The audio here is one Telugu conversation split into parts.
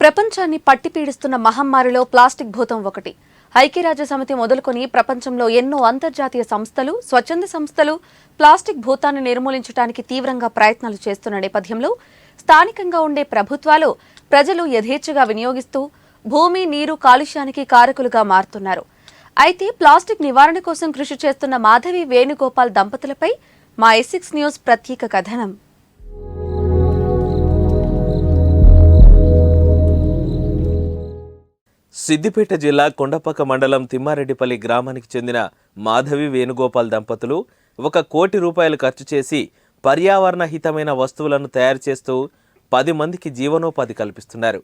ప్రపంచాన్ని పట్టిపీడిస్తున్న మహమ్మారిలో ప్లాస్టిక్ భూతం ఒకటి. ఐక్యరాజ్య సమితి మొదలుకొని ప్రపంచంలో ఎన్నో అంతర్జాతీయ సంస్థలు స్వచ్ఛంద సంస్థలు ప్లాస్టిక్ భూతాన్ని నిర్మూలించడానికి తీవ్రంగా ప్రయత్నాలు చేస్తున్న నేపథ్యంలో స్థానికంగా ఉండే ప్రభుత్వాలు ప్రజలు యథేచ్ఛగా వినియోగిస్తూ భూమి నీరు కాలుష్యానికి కారకులుగా మారుతున్నారు. అయితే ప్లాస్టిక్ నివారణ కోసం కృషి చేస్తున్న మాధవి వేణుగోపాల్ దంపతులపై మా ఎసిక్స్ న్యూస్ ప్రత్యేక కథనం. సిద్దిపేట జిల్లా కొండపక్క మండలం తిమ్మారెడ్డిపల్లి గ్రామానికి చెందిన మాధవి వేణుగోపాల్ దంపతులు ఒక కోటి రూపాయలు ఖర్చు చేసి పర్యావరణ హితమైన వస్తువులను తయారు చేస్తూ పది మందికి జీవనోపాధి కల్పిస్తున్నారు.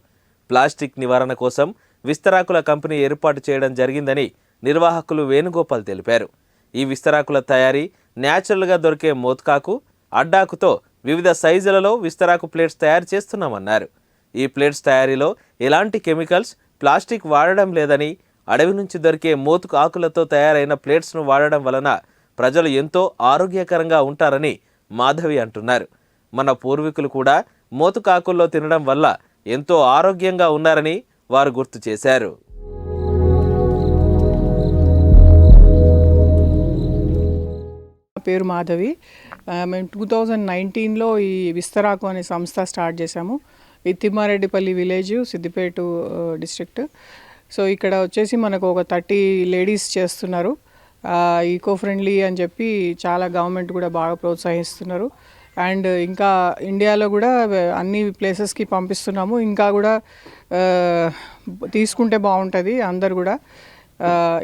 ప్లాస్టిక్ నివారణ కోసం విస్తరాకుల కంపెనీ ఏర్పాటు చేయడం జరిగిందని నిర్వాహకులు వేణుగోపాల్ తెలిపారు. ఈ విస్తరాకుల తయారీ న్యాచురల్గా దొరికే మోత్కాకు అడ్డాకుతో వివిధ సైజులలో విస్తరాకు ప్లేట్స్ తయారు చేస్తున్నామన్నారు. ఈ ప్లేట్స్ తయారీలో ఎలాంటి కెమికల్స్ ప్లాస్టిక్ వాడడం లేదని అడవి నుంచి దొరికే మోతుకు ఆకులతో తయారైన ప్లేట్స్ను వాడడం వలన ప్రజలు ఎంతో ఆరోగ్యకరంగా ఉంటారని మాధవి అంటున్నారు. మన పూర్వీకులు కూడా మోతుకాకుల్లో తినడం వల్ల ఎంతో ఆరోగ్యంగా ఉన్నారని వారు గుర్తు చేశారు. పేరు మాధవి. మేము టూ థౌజండ్ నైన్టీన్లో ఈ విస్తరాకు అనే సంస్థ స్టార్ట్ చేశాము. Ittimareddipalli Timmareddipalli village Siddipet district. So ఇక్కడ వచ్చేసి మనకు ఒక థర్టీ లేడీస్ చేస్తున్నారు. ఈకో ఫ్రెండ్లీ అని చెప్పి చాలా గవర్నమెంట్ కూడా బాగా ప్రోత్సహిస్తున్నారు. అండ్ ఇంకా ఇండియాలో కూడా అన్ని ప్లేసెస్కి పంపిస్తున్నాము. ఇంకా కూడా తీసుకుంటే బాగుంటుంది అందరు కూడా.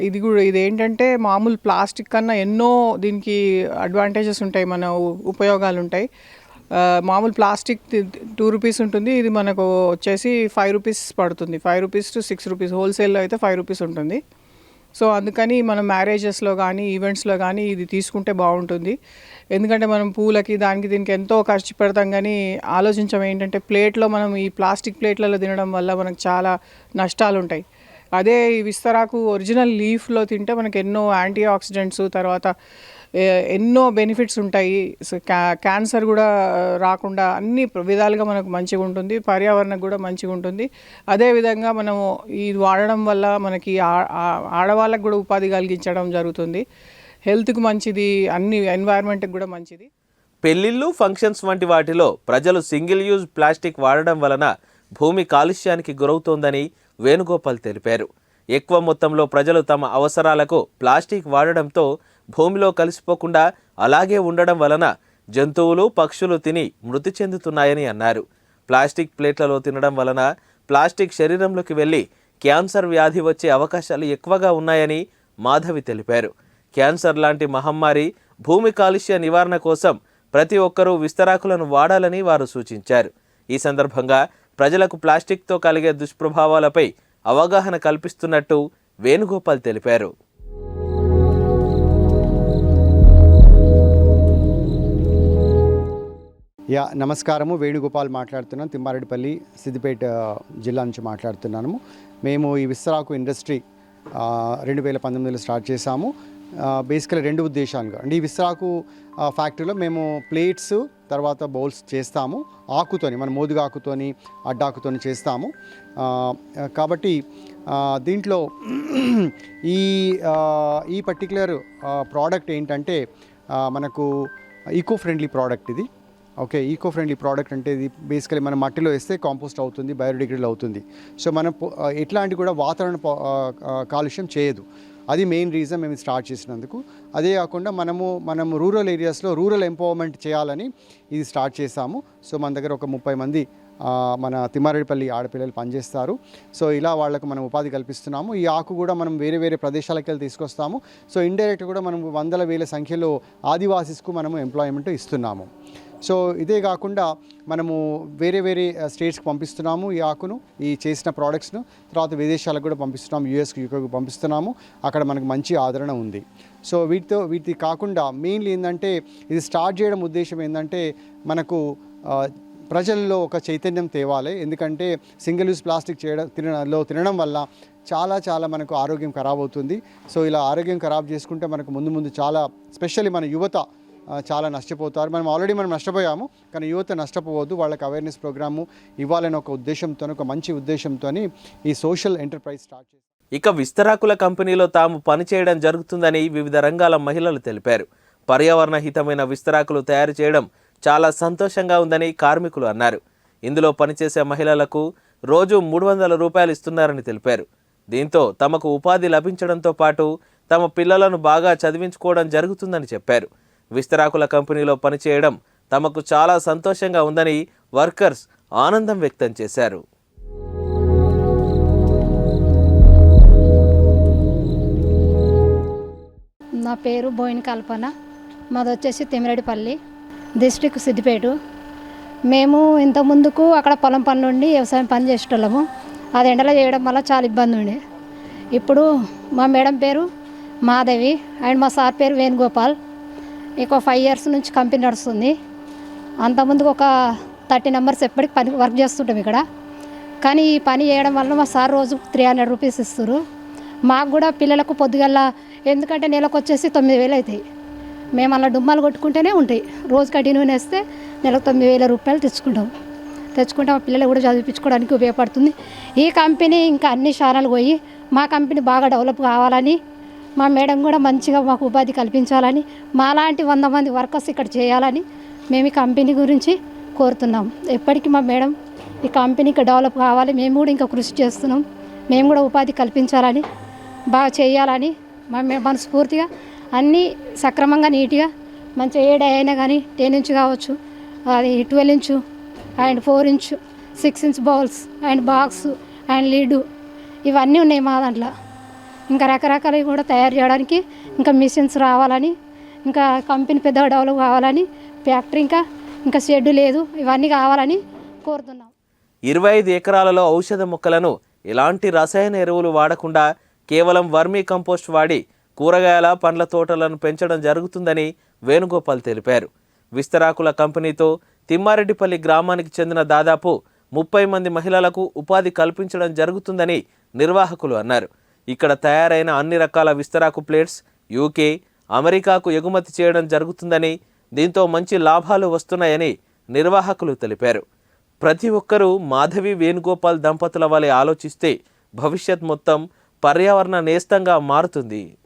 ఇది కూడా ఇది ఏంటంటే మామూలు ప్లాస్టిక్ కన్నా ఎన్నో దీనికి అడ్వాంటేజెస్ ఉంటాయి మన ఉపయోగాలు ఉంటాయి మామూలు ప్లాస్టిక్ టూ రూపీస్ ఉంటుంది. ఇది మనకు వచ్చేసి ఫైవ్ రూపీస్ పడుతుంది. Five rupees two six rupees. హోల్సేల్లో అయితే ఫైవ్ రూపీస్ ఉంటుంది. సో అందుకని మనం మ్యారేజెస్లో కానీ ఈవెంట్స్లో కానీ ఇది తీసుకుంటే బాగుంటుంది. ఎందుకంటే మనం పూలకి దానికి దీనికి ఎంతో ఖర్చు పెడతాం కానీ ఆలోచించం ఏంటంటే ప్లేట్లో మనం ఈ ప్లాస్టిక్ ప్లేట్లలో తినడం వల్ల మనకు చాలా నష్టాలు ఉంటాయి అదే ఈ విస్తరాకు ఒరిజినల్ లీఫ్లో తింటే మనకు ఎన్నో యాంటీ ఆక్సిడెంట్స్ తర్వాత ఎన్నో బెనిఫిట్స్ ఉంటాయి. క్యా- క్యాన్సర్ కూడా రాకుండా అన్ని విధాలుగా మనకు మంచిగా ఉంటుంది. పర్యావరణం కూడా మంచిగా ఉంటుంది. అదేవిధంగా మనము ఇది వాడడం వల్ల మనకి ఆడవాళ్ళకు కూడా ఉపాధి కలిగించడం జరుగుతుంది. హెల్త్కి మంచిది అన్ని ఎన్వైర్న్మెంట్కి కూడా మంచిది. పెళ్ళిళ్ళు ఫంక్షన్స్ వంటి వాటిలో ప్రజలు సింగిల్ యూజ్ ప్లాస్టిక్ వాడడం వలన భూమి కాలుష్యానికి గురవుతోందని వేణుగోపాల్ తెలిపారు. ఎక్కువ మొత్తంలో ప్రజలు తమ అవసరాలకు ప్లాస్టిక్ వాడడంతో భూమిలో కలిసిపోకుండా అలాగే ఉండడం వలన జంతువులు పక్షులు తిని మృతి చెందుతున్నాయని అన్నారు. ప్లాస్టిక్ ప్లేట్లలో తినడం వలన ప్లాస్టిక్ శరీరంలోకి వెళ్ళి క్యాన్సర్ వ్యాధి వచ్చే అవకాశాలు ఎక్కువగా ఉన్నాయని మాధవి తెలిపారు. క్యాన్సర్ లాంటి మహమ్మారి భూమి కాలుష్య నివారణ కోసం ప్రతి ఒక్కరూ విస్తరాకులను వాడాలని వారు సూచించారు. ఈ సందర్భంగా ప్రజలకు ప్లాస్టిక్తో కలిగే దుష్ప్రభావాలపై అవగాహన కల్పిస్తున్నట్టు వేణుగోపాల్ తెలిపారు. యా నమస్కారము. వేణుగోపాల్ మాట్లాడుతున్నాను. తిమ్మారెడ్డిపల్లి సిద్దిపేట జిల్లా నుంచి మాట్లాడుతున్నాము. మేము ఈ విస్తరాకు ఇండస్ట్రీ రెండు వేల పంతొమ్మిదిలో స్టార్ట్ చేశాము. బేసికలీ రెండు ఉద్దేశాలుగా. అంటే ఈ విస్తరాకు ఫ్యాక్టరీలో మేము ప్లేట్స్ తర్వాత బౌల్స్ చేస్తాము. ఆకుతోని మన మోదుగా ఆకుతోని అడ్డాకుతోని చేస్తాము. కాబట్టి దీంట్లో ఈ ఈ పర్టికులర్ ప్రోడక్ట్ ఏంటంటే మనకు ఈకో ఫ్రెండ్లీ ప్రోడక్ట్ ఇది. ఓకే ఈకో ఫ్రెండ్లీ ప్రోడక్ట్ అంటే ఇది బేసికలీ మన మట్టిలో వేస్తే కాంపోస్ట్ అవుతుంది బయోడిగ్రేడల్ అవుతుంది. సో మనం ఎట్లాంటి కూడా వాతావరణ కాలుష్యం చేయదు. అది మెయిన్ రీజన్ మేము స్టార్ట్ చేసినందుకు. అదే కాకుండా మనము మనం రూరల్ ఏరియాస్లో రూరల్ ఎంపవర్మెంట్ చేయాలని ఇది స్టార్ట్ చేశాము. సో మన దగ్గర ఒక ముప్పై మంది మన తిమ్మారెడ్డిపల్లి ఆడపిల్లలు పనిచేస్తారు. సో ఇలా వాళ్ళకు మనం ఉపాధి కల్పిస్తున్నాము. ఈ ఆకు కూడా మనం వేరే వేరే ప్రదేశాలకు వెళ్ళి తీసుకొస్తాము. సో ఇండైరెక్ట్ కూడా మనం వందల వేల సంఖ్యలో ఆదివాసీస్కు మనము ఎంప్లాయ్మెంట్ ఇస్తున్నాము. సో ఇదే కాకుండా మనము వేరే వేరే స్టేట్స్కి పంపిస్తున్నాము ఈ ఆకును ఈ చేసిన ప్రోడక్ట్స్ను. తర్వాత విదేశాలకు కూడా పంపిస్తున్నాము యూఎస్కి యూకేకి పంపిస్తున్నాము. అక్కడ మనకు మంచి ఆదరణ ఉంది. సో వీటితో వీటి కాకుండా మెయిన్లీ ఏంటంటే ఇది స్టార్ట్ చేయడం ఉద్దేశం ఏంటంటే మనకు ప్రజల్లో ఒక చైతన్యం తేవాలి. ఎందుకంటే సింగిల్ యూస్ ప్లాస్టిక్ చేయడం తినడంలో తినడం వల్ల చాలా చాలా మనకు ఆరోగ్యం ఖరాబ్ అవుతుంది. సో ఇలా ఆరోగ్యం ఖరాబ్ చేసుకుంటే మనకు ముందు ముందు చాలా స్పెషల్లీ మన యువత చాలా నష్టపోతారు. మనం ఆల్రెడీ మనం నష్టపోయాము కానీ యువత నష్టపోవద్దు. వాళ్ళకి అవేర్నెస్ ప్రోగ్రాము ఇవ్వాలని ఒక ఉద్దేశంతో ఒక మంచి ఉద్దేశంతో ఈ సోషల్ ఎంటర్ప్రైజ్ స్టార్ట్ చేశారు. ఇక విస్తరాకుల కంపెనీలో తాము పనిచేయడం జరుగుతుందని వివిధ రంగాల మహిళలు తెలిపారు. పర్యావరణ హితమైన విస్తరాకులు తయారు చేయడం చాలా సంతోషంగా ఉందని కార్మికులు అన్నారు. ఇందులో పనిచేసే మహిళలకు రోజు మూడు వందల రూపాయలు ఇస్తున్నారని తెలిపారు. దీంతో తమకు ఉపాధి లభించడంతో పాటు తమ పిల్లలను బాగా చదివించుకోవడం జరుగుతుందని చెప్పారు. విస్తరాకుల కంపెనీలో పనిచేయడం తమకు చాలా సంతోషంగా ఉందని వర్కర్స్ ఆనందం వ్యక్తం చేశారు. నా పేరు బోయిన కల్పన. మాది వచ్చేసి తిమిరెడ్డిపల్లి డిస్ట్రిక్ట్ సిద్దిపేట. మేము ఇంత ముందుకు అక్కడ పొలం పనులు ఉండి వ్యవసాయం పని చేసేటోళ్ళము. అది ఎండలో చేయడం వల్ల చాలా ఇబ్బంది ఉండే. ఇప్పుడు మా మేడం పేరు మాధవి అండ్ మా సార్ పేరు వేణుగోపాల్. ఇంకో ఫైవ్ ఇయర్స్ నుంచి కంపెనీ నడుస్తుంది. అంతకుముందుకు ఒక థర్టీ నెంబర్స్ ఎప్పటికి పని వర్క్ చేస్తుంటాం ఇక్కడ. కానీ ఈ పని చేయడం వల్ల మా సార్ రోజు త్రీ హండ్రెడ్ రూపీస్ ఇస్తారు. మాకు కూడా పిల్లలకు పొద్దుగల్లా ఎందుకంటే నెలకు వచ్చేసి తొమ్మిది వేలు అవుతాయి మేము అలా డుమ్మాలు కొట్టుకుంటేనే ఉంటాయి. రోజు కంటిన్యూ వేస్తే నెలకు తొమ్మిది వేల రూపాయలు తెచ్చుకుంటాం. తెచ్చుకుంటే మా పిల్లలు కూడా చదివించుకోవడానికి ఉపయోగపడుతుంది. ఈ కంపెనీ ఇంకా అన్ని శానాలు పోయి మా కంపెనీ బాగా డెవలప్ కావాలని మా మేడం కూడా మంచిగా మాకు ఉపాధి కల్పించాలని మాలాంటి వంద మంది వర్కర్స్ ఇక్కడ చేయాలని మేము ఈ కంపెనీ గురించి కోరుతున్నాం. ఎప్పటికీ మా మేడం ఈ కంపెనీకి డెవలప్ కావాలి మేము కూడా ఇంకా కృషి చేస్తున్నాం. మేము కూడా ఉపాధి కల్పించాలని బాగా చేయాలని మా మనస్ఫూర్తిగా అన్నీ సక్రమంగా నీట్గా మంచి ఏడ అయినా కానీ టెన్ ఇంచ్ కావచ్చు అది twelve inch and four inch six inch bowls and box and lid ఇవన్నీ ఉన్నాయి మా దాంట్లో. ఇంకా రకరకాలవి కూడా తయారు చేయడానికి ఇంకా మిషన్స్ రావాలని ఇంకా కంపెనీ పెద్ద డెవలప్ కావాలని ఫ్యాక్టరీ ఇంకా ఇంకా షెడ్ లేదు ఇవన్నీ కావాలని కోరుతున్నాం. ఇరవై ఐదు ఎకరాలలో ఔషధ మొక్కలను ఎలాంటి రసాయన ఎరువులు వాడకుండా కేవలం వర్మీ కంపోస్ట్ వాడి కూరగాయల పండ్ల తోటలను పెంచడం జరుగుతుందని వేణుగోపాల్ తెలిపారు. విస్తరాకుల కంపెనీతో తిమ్మారెడ్డిపల్లి గ్రామానికి చెందిన దాదాపు ముప్పై మంది మహిళలకు ఉపాధి కల్పించడం జరుగుతుందని నిర్వాహకులు అన్నారు. ఇక్కడ తయారైన అన్ని రకాల విస్తరాకు ప్లేట్స్ యూకే అమెరికాకు ఎగుమతి చేయడం జరుగుతుందని దీంతో మంచి లాభాలు వస్తున్నాయని నిర్వాహకులు తెలిపారు. ప్రతి ఒక్కరూ మాధవి వేణుగోపాల్ దంపతుల వలె ఆలోచిస్తే భవిష్యత్ మొత్తం పర్యావరణ నేస్తంగా మారుతుంది.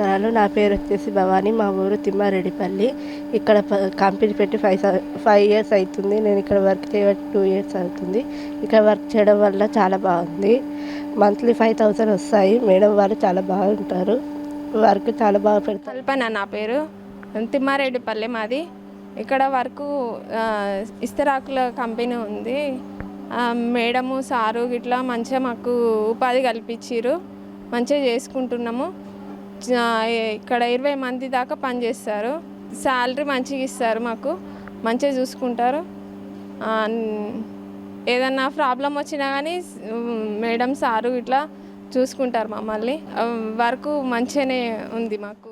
నమస్కారాలు నా పేరు వచ్చేసి భవానీ మా ఊరు తిమ్మారెడ్డిపల్లి. ఇక్కడ ప- కంపెనీ పెట్టి ఫైవ్ ఫైవ్ ఇయర్స్ అవుతుంది నేను ఇక్కడ వర్క్ చేయబట్టి టూ ఇయర్స్ అవుతుంది. ఇక్కడ వర్క్ చేయడం వల్ల చాలా బాగుంది. మంత్లీ ఫైవ్ థౌసండ్ వస్తాయి. మేడం వాళ్ళు చాలా బాగుంటారు. వర్క్ చాలా బాగా పెడతారు. కల్పన నా పేరు. తిమ్మారెడ్డిపల్లె మాది. ఇక్కడ వర్క్ ఇస్తరాకుల కంపెనీ ఉంది. మేడము సారు ఇట్లా మంచిగా మాకు ఉపాధి కల్పించారు మంచిగా చేసుకుంటున్నాము. ఇక్కడ ఇరవై మంది దాకా పనిచేస్తారు. శాలరీ మంచిగా ఇస్తారు మాకు. మంచిగా చూసుకుంటారు. ఏదన్నా ప్రాబ్లం వచ్చినా కానీ మేడం సారు ఇట్లా చూసుకుంటారు మమ్మల్ని. వర్క్ మంచిగానే ఉంది మాకు.